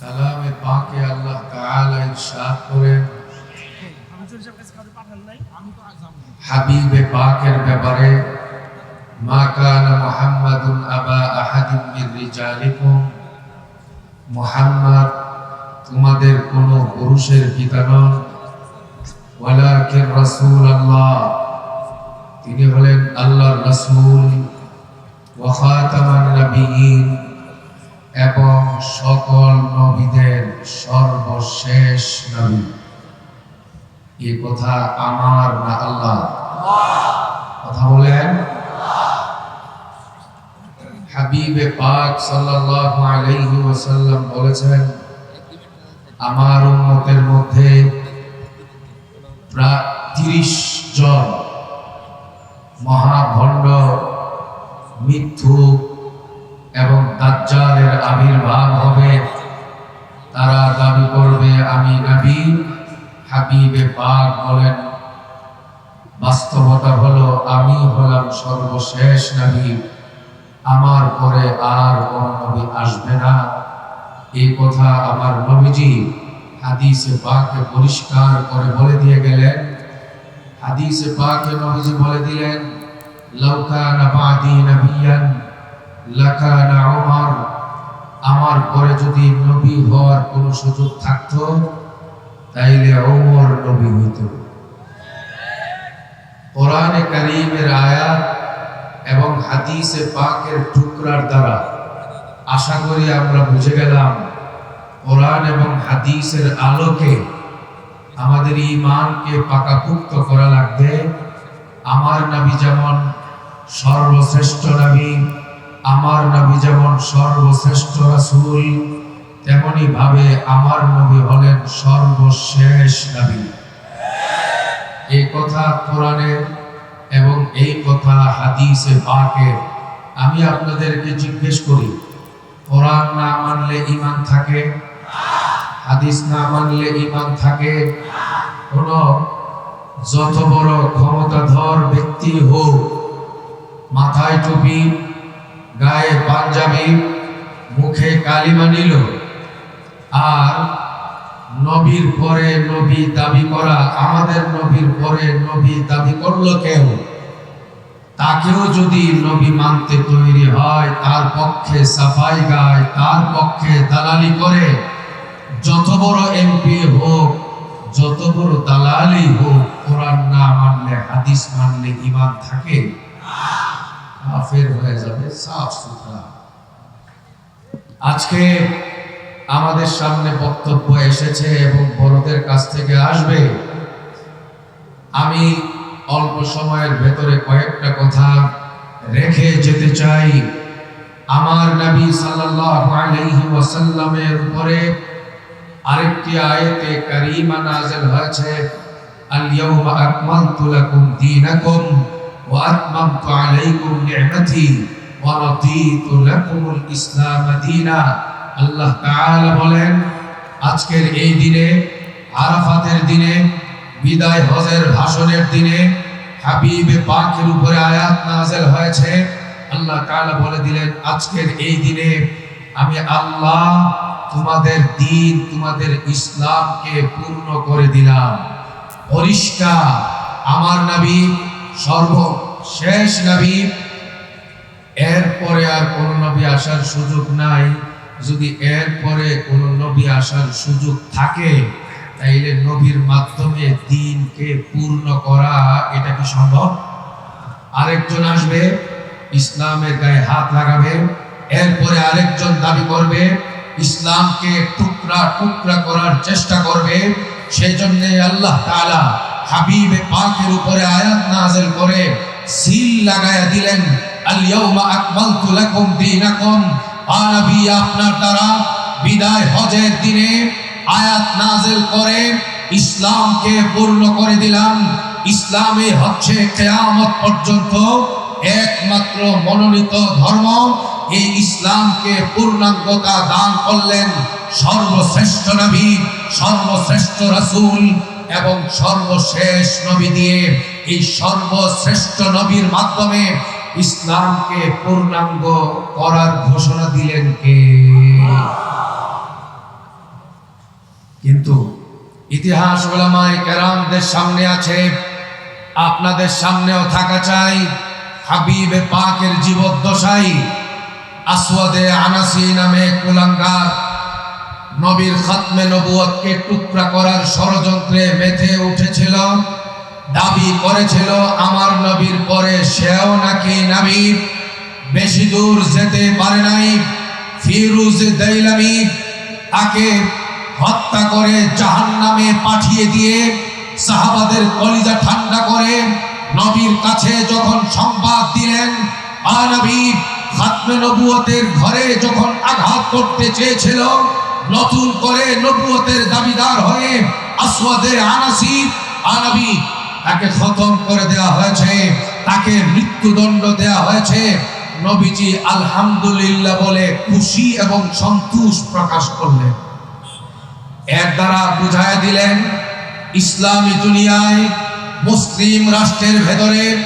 কালামে পাকে আল্লাহ তাআলা ইরশাদ করেন। হাবিবে পাকের ব্যাপারে, মা কানা মুহাম্মাদুন আবা আহাদিন মির রিজালিকুম। মুহাম্মদ, তোমাদের কোন পুরুষের পিতা নন। ওয়ালাকিন রাসূলুল্লাহ, তিনি হলেন আল্লাহর রাসূল। ওয়া খাতামান নাবিয়িন এবং সকল নবীদের সর্বশেষ নবী। এ কথা আমার না আল্লাহ? কথা বলেন। হাবিবে পাক সাল্লাল্লাহু আলাইহি ওয়াসাল্লাম বলেছেন, আমার উম্মতের মধ্যে প্রায় 30 জন মহাভণ্ড, মিথ্যুক এবং দাজ্জালের আবির্ভাব হবে। তারা দাবি করবে, আমি নবী, হাবিবে পাক বলেন। বাস্তবতা হলো, আমি হলাম সর্বশেষ নবী। আমার পরে আর কোন নবী আসবে না। এই কথা আমার নবীজি হাদিসে পাকে পরিষ্কার করে বলে দিয়ে গেলেন। হাদিসে পাকে নবীজি বলে দিলেন লাউকানা বাদি নবিয়ান লাকানা ওমর আমার পরে যদি নবী হওয়ার কোনো সুযোগ থাকতো, তাইলে ওমর নবী হইত। কোরআনে কারিমের আয়াত এবং হাদিসে পাকের টুকরার দ্বারা আশা করি আমরা বুঝে গেলাম, কোরআন এবং হাদিসের আলোকে আমাদের ইমানকে পাকাপুক্ত করা লাগবে। আমার নবী যেমন সর্বশ্রেষ্ঠ নবী আমার নবী যেমন সর্বশ্রেষ্ঠ রাসূল, তেমনি ভাবে আমার নবী হলেন সর্বশেষ নবী। এই কথা কোরআনে এবং এই কথা হাদিসে পাকে। আমি আপনাদেরকে জিজ্ঞেস করি, কোরআন না মানলে ঈমান থাকে? হাদিস না মানলে ঈমান থাকে? কোন যত বড় ক্ষমতাধর ব্যক্তি হোক, মাথায় টুপি গায়ে পাঞ্জাবি, মুখে কালিমা নিল। আর নবীর পরে নবী দাবি করা, আমাদের নবীর পরে নবী দাবি করল কেউ? তাকেও যদি নবী মানতে তৈরি হয়, তার পক্ষে সাফাই গায়, তার পক্ষে দালালি করে, যত বড় এমপি হোক, যত বড় দালালি হোক, কোরআন না মানলে, হাদিস মানলে ইমান থাকে? কাফের হয়ে যাবে, সাফ সুতরা। আজকে আমাদের সামনে বক্তব্য এসেছে এবং বড়দের কাছ থেকে আসবে। আমি অল্প সময়ের ভেতরে কয়েকটা কথা রেখে যেতে চাই। আমার নবী সাল্লাল্লাহু আলাইহি ওয়াসাল্লামের উপরে আরেকটি আয়াতে কারিমা নাযিল হয়েছে আল ইয়াউমা আকমালতু লাকুম দীনাকুম। আলাইকুম নি'মাতি ওয়া রাদিতু লাকুমুল ইসলাম দীনা। আল্লাহ তাআলা বলেন, আজকের এই দিনে, আরাফাতের দিনে, বিদায় হজের ভাষণের দিনে হাবিবে পাকের উপরে আয়াত নাযিল হয়েছে। আল্লাহ তাআলা বলে দিলেন, আজকের এই দিনে আমি আল্লাহ তোমাদের দিন, তোমাদের ইসলামকে পূর্ণ করে দিলাম। পরিষ্কার, আমার নবী সর্বশেষ নবী। এরপরে আর কোন নবী আসার সুযোগ নাই। যদি এরপরে কোন নবী আসার সুযোগ থাকে, তাইলে নবীর মাধ্যমে দিনকে পূর্ণ করা, এটা কি সম্ভব? আরেকজন আসবে, ইসলামের গায়ে হাত লাগাবে, এরপরে আরেকজন দাবি করবে, ইসলামকে টুকরা টুকরা করার চেষ্টা করবে সেই জন্য আল্লাহ তাআলা হাবিবে পাকের উপরে আয়াত নাযিল করে, সিল লাগায়া দিলেন, আল ইয়াউমা আকমালতু লাকুম দীনাকুম। আনবী আপনার দ্বারা বিদায় হজের দিনে আয়াত নাযিল করে, ইসলামকে পূর্ণ করে দিলাম। ইসলামে হচ্ছে কিয়ামত পর্যন্ত একমাত্র মনোনীত ধর্ম। এই ইসলামকে পূর্ণাঙ্গতা দান করলেন সর্বশ্রেষ্ঠ নবী, সর্বশ্রেষ্ঠ রাসূল। এবং সর্বশেষ নবী দিয়ে এই সর্বশ্রেষ্ঠ নবীর মাধ্যমে ইসলামকে পূর্ণাঙ্গ করার ঘোষণা দিলেন কে? কিন্তু ইতিহাস ওলামায় কেরামদের সামনে আছে, আপনাদের সামনেও থাকা চাই। হাবিবে পাকের জীবদ্দশাই আসওয়াদে আনাসি নামে কুলাঙ্গার নবীর খাতমে নবুয়কে টুকরা করার ষড়যন্ত্রে মেতে উঠেছিল, দাবি করেছিল, আমার নবীর পরে সেও নাকি নাবি, বেশি দূর যেতে পারে নাই, ফিরুজ দেইলামি, তাকে হত্যা করে জাহান নামে পাঠিয়ে দিয়ে সাহাবাদের কলিজা ঠান্ডা করে নবীর কাছে যখন সংবাদ দিলেন আনবী খাতমে নবুয়তের ঘরে যখন আঘাত করতে চেয়েছিল নতুন করে নবুয়তের দাবিদার হয়ে আসওয়াদে আনাসি আনবী তাকে খতম করে দেওয়া হয়েছে। তাকে মৃত্যুদণ্ড দেওয়া হয়েছে। নবীজি আলহামদুলিল্লাহ বলে খুশি এবং সন্তোষ প্রকাশ করলেন। এর দ্বারা বুঝায় দিলেন, ইসলামী দুনিয়ায় মুসলিম রাষ্ট্রের ভেতরে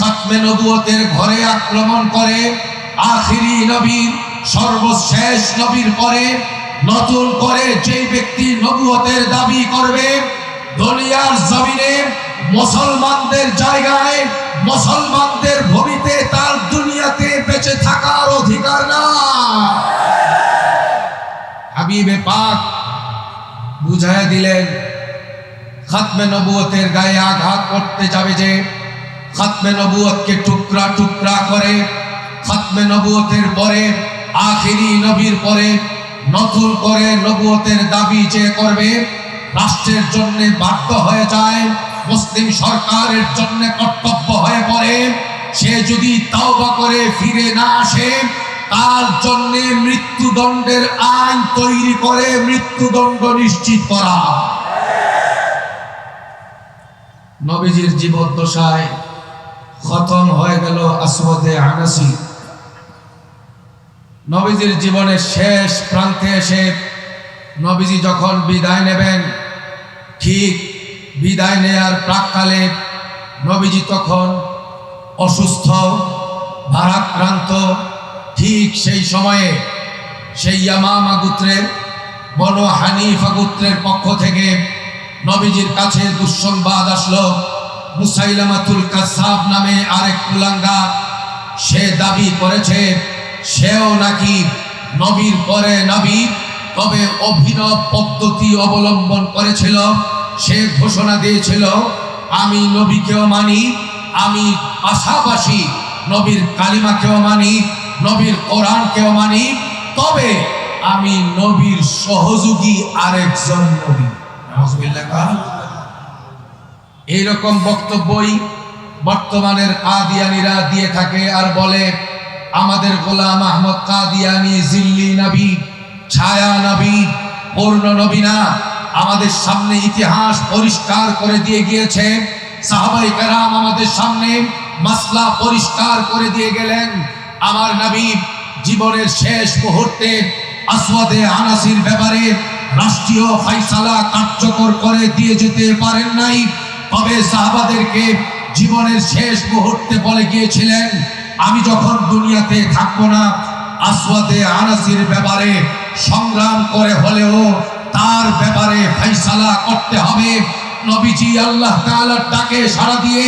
খাতমে নবুয়তের ঘরে আক্রমণ করে, আখিরি নবীর সর্বশেষ নবীর পরে নতুন করে যে ব্যক্তি নবুয়তের দাবি করবে, দুনিয়ার জমিনে মুসলমানদের জায়গায়, মুসলমানদের ভূমিতে তার দুনিয়াতে বেঁচে থাকার অধিকার না হাবিবে পাক বুঝায় দিলেন, খাতমে নবুয়তের গায়ে আঘাত করতে যাবে যে, খাতমে নবুয়তকে টুকরা টুকরা করে, খাতমে নবুয়তের পরে, আখেরি নবীর পরে নতুন করে নবুয়তের দাবি যে করবে, রাষ্ট্রের জন্য বাধ্য হয়ে যায়, মুসলিম সরকারের জন্য কর্তব্য হয়ে পড়ে। সে যদি তাওবা করে ফিরে না আসে, তার জন্য মৃত্যুদণ্ডের আইন তৈরি করে মৃত্যুদণ্ড নিশ্চিত করা। নবীজির জীবদ্দশায় খতম হয়ে গেল আসওয়াদে আনাসি। নবীজির জীবনের শেষ প্রান্তে এসে নবীজি যখন বিদায় নেবেন, ঠিক বিদায় নেয়ার প্রাককালে নবীজি তখন অসুস্থ, ভারাক্রান্ত, ঠিক সেই সময়ে সেই ইয়ামামা গোত্রের, বনু হানিফা গোত্রের পক্ষ থেকে নবীজির কাছে দুঃসংবাদ আসলো, মুসাইলামাতুল কাসাব নামে আরেক কুলাঙ্গা সে দাবি করেছে সেও নাকি নবীর পরে নবী, তবে অভিনব পদ্ধতি অবলম্বন করেছিল, সে ঘোষণা দিয়েছিল, আমি নবীকেও মানি, আমি পাশাপাশি নবীর কালিমাকেও মানি, নবীর কোরআনকেও মানি, তবে আমি নবীর সহযোগী আরেকজন নবী। এইরকম বক্তব্যই বর্তমানের কাদিয়ানিরা দিয়ে থাকে আর বলে আমাদের গোলাম আহমদ কাদিয়ানি, জিল্লি নবী, ছায়া নবী পূর্ণ নবী না, আমাদের সামনে ইতিহাস পরিষ্কার করে দিয়ে গিয়েছে। সাহাবাই কারাম আমাদের সামনে মাসলা পরিষ্কার করে দিয়ে গেলেন। আমার নবী জীবনের শেষ মুহূর্তে আসওয়াদে আনাসির ব্যাপারে রাষ্ট্রীয় ফাইসালা কার্যকর করে দিয়ে যেতে পারেন নাই। তবে সাহাবাদেরকে জীবনের শেষ মুহূর্তে বলে গিয়েছিলেন আমি যখন দুনিয়াতে থাকব না, আসওয়াদে আনাসির ব্যাপারে সংগ্রাম করে হলেও তার ব্যাপারে ফাইসালা করতে হবে। নবীজি আল্লাহ তাআলার ডাকে সাড়া দিয়ে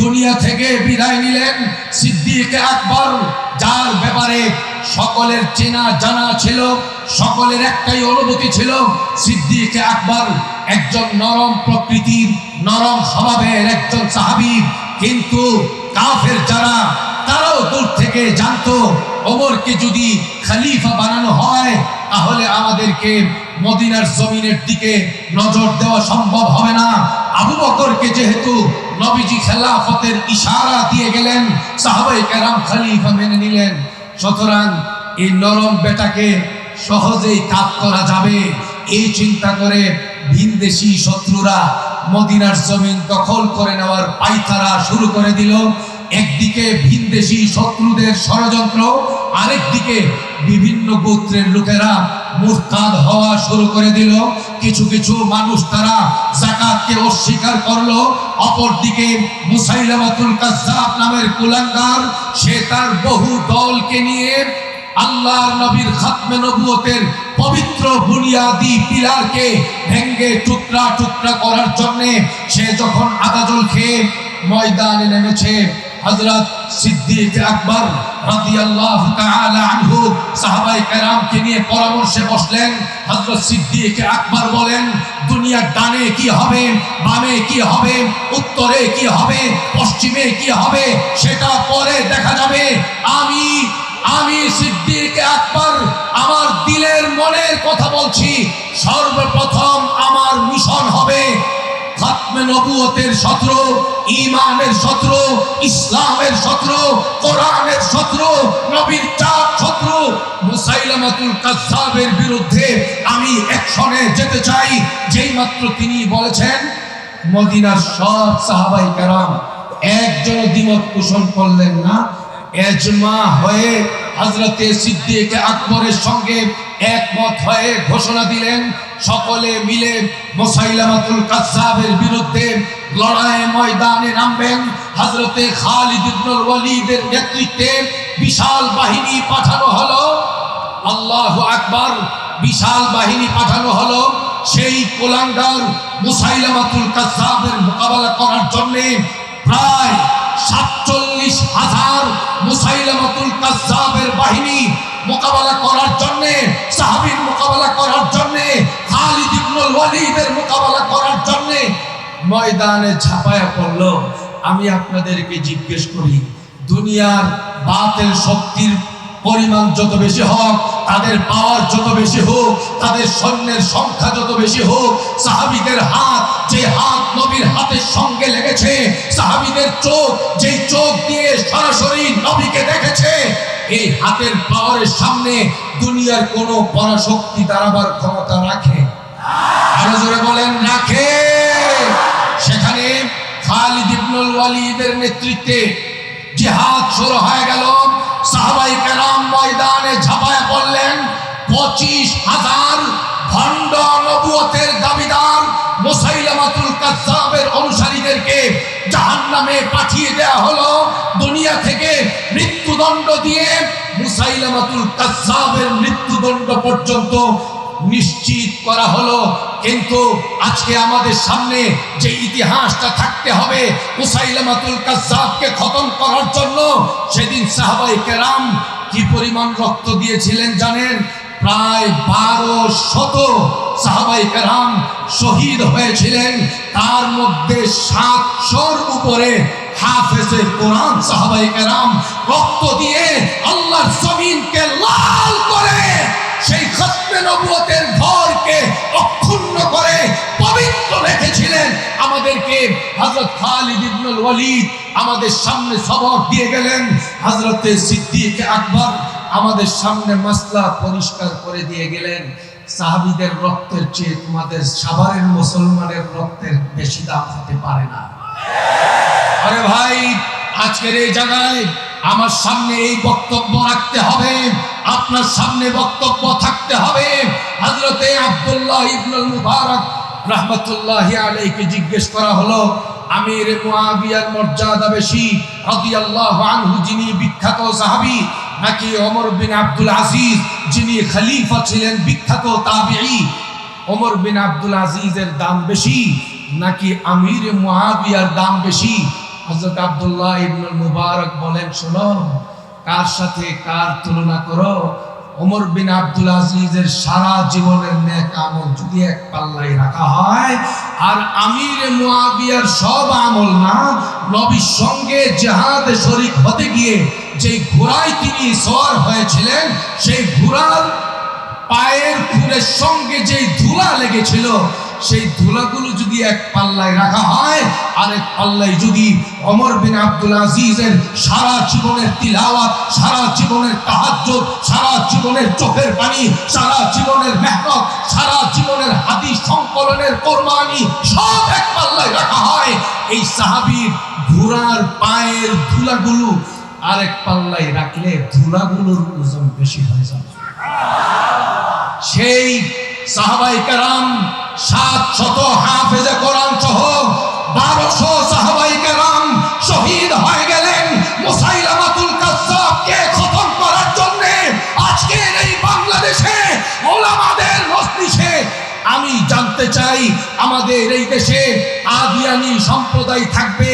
দুনিয়া থেকে বিদায় নিলেন সিদ্দিক আকবর, যার ব্যাপারে সকলের চেনা জানা ছিল, সকলের একটাই অনুভূতি ছিল, সিদ্দিক আকবর একজন নরম প্রকৃতির, নরম স্বভাবের একজন সাহাবী। কিন্তু কাফের যারা তারাও দূর থেকে জানতো, ওমরকে যদি খালিফা বানানো হয়, তাহলে আমাদেরকে মদিনার জমিনের দিকে নজর দেওয়া সম্ভব হবে না। আবু বকরকে যেহেতু নবীজি খেলাফতের ইশারা দিয়ে গেলেন, সাহাবাই কেরাম খালিফা মেনে নিলেন। সুতরাং এই নরম বেটাকে সহজেই কাজ করা যাবে। এই চিন্তা করে ভিনদেশি শত্রুরা মদিনার জমিন দখল করে নেওয়ার পাইতারা শুরু করে দিল। একদিকে ভিনদেশি শত্রুদের ষড়যন্ত্র, আরেকদিকে বিভিন্ন গোত্রের লোকেরা মুরতাদ হওয়া শুরু করে দিল। কিছু কিছু মানুষ তারা জাকাতকে অস্বীকার করল। অপরদিকে মুসাইলামাতুল কাজ্জাব নামের কুলাঙ্গার, সে তার বহু দলকে নিয়ে আল্লাহর নবীর খাতমে নবুয়তের পবিত্র বুনিয়াদি পিলারকে ভেঙ্গে টুকরা টুকরা করার জন্য সে যখন আদাজল খেয়ে ময়দানে নেমেছে হযরত সিদ্দিক আকবর রাদিয়াল্লাহু তাআলা আনহু সাহাবায়ে কেরামকে নিয়ে পরামর্শে বসলেন। হযরত সিদ্দিক আকবর বলেন, দুনিয়ার ডানে কি হবে, বামে কি হবে, উত্তরে কি হবে, পশ্চিমে কি হবে, সেটা পরে দেখা যাবে। আমি আমি সিদ্দিক আকবর, আমার দিলের মনের কথা বলছি। সর্বপ্রথম নবুয়তের শত্রু ইমানের শত্রু, ইসলামের শত্রু, কোরআনের শত্রু, নবীর চার শত্রু, মুসাইলামাতুল কাসাবের বিরুদ্ধে আমি একশনে যেতে চাই। যেই মাত্র তিনি বলেছেন, মদিনার সব সাহাবাই কারাম একজন দ্বিমত পোষণ করলেন না এজমা হয়ে হজরতে সিদ্দিক আকবরের সঙ্গে একমত হয়ে ঘোষণা দিলেন, সকলে মিলে মোসাইলামাতুল কাসাবের বিরুদ্ধে লড়াই ময়দানে নামবেন। হজরতে খালিদ ইবনুল ওয়ালিদের নেতৃত্বে বিশাল বাহিনী পাঠানো হলো। আল্লাহু আকবার, বিশাল বাহিনী পাঠানো হলো। সেই কোলাঙ্গার মুসাইলামাতুল কাসাবের মোকাবেলা করার জন্য প্রায় সাতচল্লিশ হাজার মুসাইলামাতুল কাজাবের বাহিনী মোকাবেলা করার জন্য, সাহাবীর মোকাবেলা করার জন্য, খালিদ ইবনুল ওয়ালিদের মোকাবেলা করার জন্য ময়দানে ছাপায়া পড়ল। আমি আপনাদেরকে জিজ্ঞেস করি, দুনিয়ার বাতেল শক্তির পরিমাণ যত বেশি হোক, তাদের পাওয়ার যত বেশি হোক, তাদের সৈন্যের সংখ্যা যত বেশি হোক, সাহাবিদের হাত, যে হাত নবীর হাতের সঙ্গে লেগেছে, সাহাবিদের চোখ যে চোখ দিয়ে সরাসরি নবীকে দেখেছে, এই হাতের পাওয়ারের সামনে দুনিয়ার কোনো পরাশক্তি দাঁড়াবার ক্ষমতা রাখে। আরও জোরে বলেন, রাখে। সেখানে খালিদ ইবনুল ওয়ালিদের নেতৃত্বে জিহাদ শুরু হয়ে গেল। সাহাবাই কেরাম ময়দানে ঝাঁপায় পড়লেন। পঁচিশ হাজার ভণ্ড নবুয়তের দাবিদার মুসাইলামাতুল কাসাবের অনুসারীদেরকে জাহান্নামে পাঠিয়ে দেয়া হলো। দুনিয়া থেকে মৃত্যুদণ্ড দিয়ে মুসাইলামাতুল কাসাবের মৃত্যুদণ্ড পর্যন্ত নিশ্চিত করা হলো। কিন্তু আজকে আমাদের সামনে যে ইতিহাসটা থাকতে হবে মুসাইলামাতুল কাজ্জাবকে খতম করার জন্য, সেদিন সাহাবাই কেরাম কি পরিমাণ রক্ত দিয়েছিলেন জানেন? প্রায় বারো শত সাহাবাই কেরাম শহীদ হয়েছিলেন। তার মধ্যে সাতশোর উপরে হাফেজে কোরআন সাহাবাই কেরাম রক্ত দিয়ে আল্লাহর জমিনকে লাল করে সেই খতমে নবুয়তের ঘরকে অক্ষুণ্ণ করে পবিত্র রেখেছিলেন। আমাদেরকে হযরত খালিদ ইবনুল ওয়ালিদ আমাদের সামনে সবক দিয়ে গেলেন। হযরতে সিদ্দিক আকবর আমাদের সামনে মাসলা পরিষ্কার করে দিয়ে গেলেন। সাহাবীদের রক্তের চেয়ে তোমাদের সাভারের মুসলমানের রক্তের বেশি দাম হতে পারে না। আরে ভাই, আজকের এই জায়গায় আমার সামনে এই বক্তব্য রাখতে হবে। আপনার সামনে বক্তব্য থাকতে হবে। হযরতে আব্দুল্লাহ ইবনুল মুবারক রাহমাতুল্লাহি আলাইহি জিজ্ঞেস করা হলো, আমির মুয়াবিয়ার মর্যাদা বেশি? রাদিয়াল্লাহু আনহু, যিনি বিখ্যাত সাহাবী, নাকি ওমর বিন আব্দুল আজিজ, যিনি খলিফা ছিলেন বিখ্যাত তাবিঈ? ওমর বিন আব্দুল আজিজের দাম বেশি, নাকি আমির মুয়াবিয়ার দাম বেশি? হযরত আব্দুল্লাহ ইবনুল মুবারক বলেন, শোনো কার সাথে কার তুলনা করো? ওমর বিন আব্দুল আজিজের সারা জীবনের নেক আমল যদি এক পাল্লায় রাখা হয়, আর আমির মুয়াবিয়ার সব আমল না, নবীর সঙ্গে জাহাদে শরীক হতে গিয়ে যে ঘোড়ায় তিনি সর হয়েছিলেন, সেই ঘোড়ার পায়ের খুরের সঙ্গে যে ধুলা লেগেছিল, সেই ধুলাগুলো যদি এক পাল্লায় রাখা হয় আর এক পাল্লায় যদি অমর বিন আব্দুল আজিজের সারা জীবনের তিলাওয়াত, সারা জীবনের তাহাজ্জুদ, সারা জীবনের চোখের পানি, সারা জীবনের মেহনত, সারা জীবনের হাদিস সংকলনের কোরবানি সব এক পাল্লায় রাখা হয়, এই সাহাবীর ঘোড়ার পায়ের ধুলাগুলো আরেক পাল্লায় রাখলে ধুলাগুলোর ওজন বেশি হয়ে যাবে। সেই সাহাবাই কারাম সাত শত হাফেজে কোরআন সহ জানতে চাই, আমাদের এই দেশে আদিয়ানি সম্প্রদায় থাকবে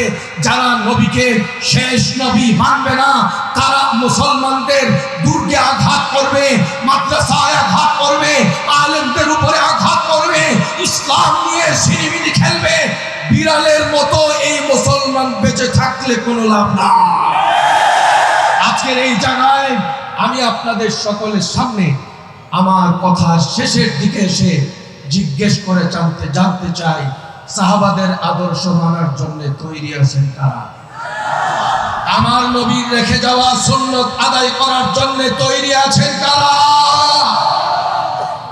যারা নবীকে শেষ নবী মানবে না। তারা মুসলমানদের দুর্গে আঘাত করবে, মাদ্রাসায় আঘাত করবে, আলেমদের উপরে আঘাত করবে, ইসলাম নিয়ে সিনেমিনি খেলবে। বিড়ালের মতো এই মুসলমান বেঁচে থাকলে কোনো লাভ না আজকের এই জায়গায় আমি আপনাদের সকলের সামনে আমার কথা শেষের দিকে এসে জিজ্ঞেস করে জানতে জানতে চাই, সাহাবাদের আদর্শ মানার জন্য তৈরি আছেন কারা? আমার নবীর রেখে যাওয়া সুন্নত আদায় করার জন্য তৈরি আছেন কারা?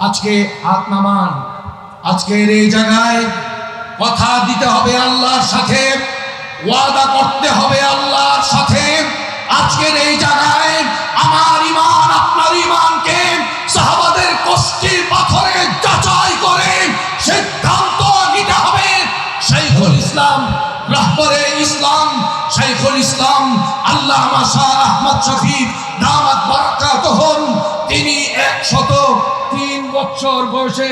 আজকে হাত আজকের এই জায়গায় কথা দিতে হবে আল্লাহর সাথে, ওয়াদা করতে হবে আল্লাহর সাথে। আজকের এই জায়গায় রাহবরে ইসলাম, শাইখুল ইসলাম আল্লাহ আহমদ শফিক, দামাত হন তিনি একশত তিন বছর বয়সে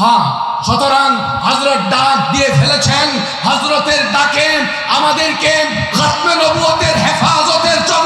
হ্যাঁ সুতরাং হজরত ডাক দিয়ে ফেলেছেন হজরতের ডাকে আমাদেরকে খতমে নবুয়তের হেফাজতের জন্য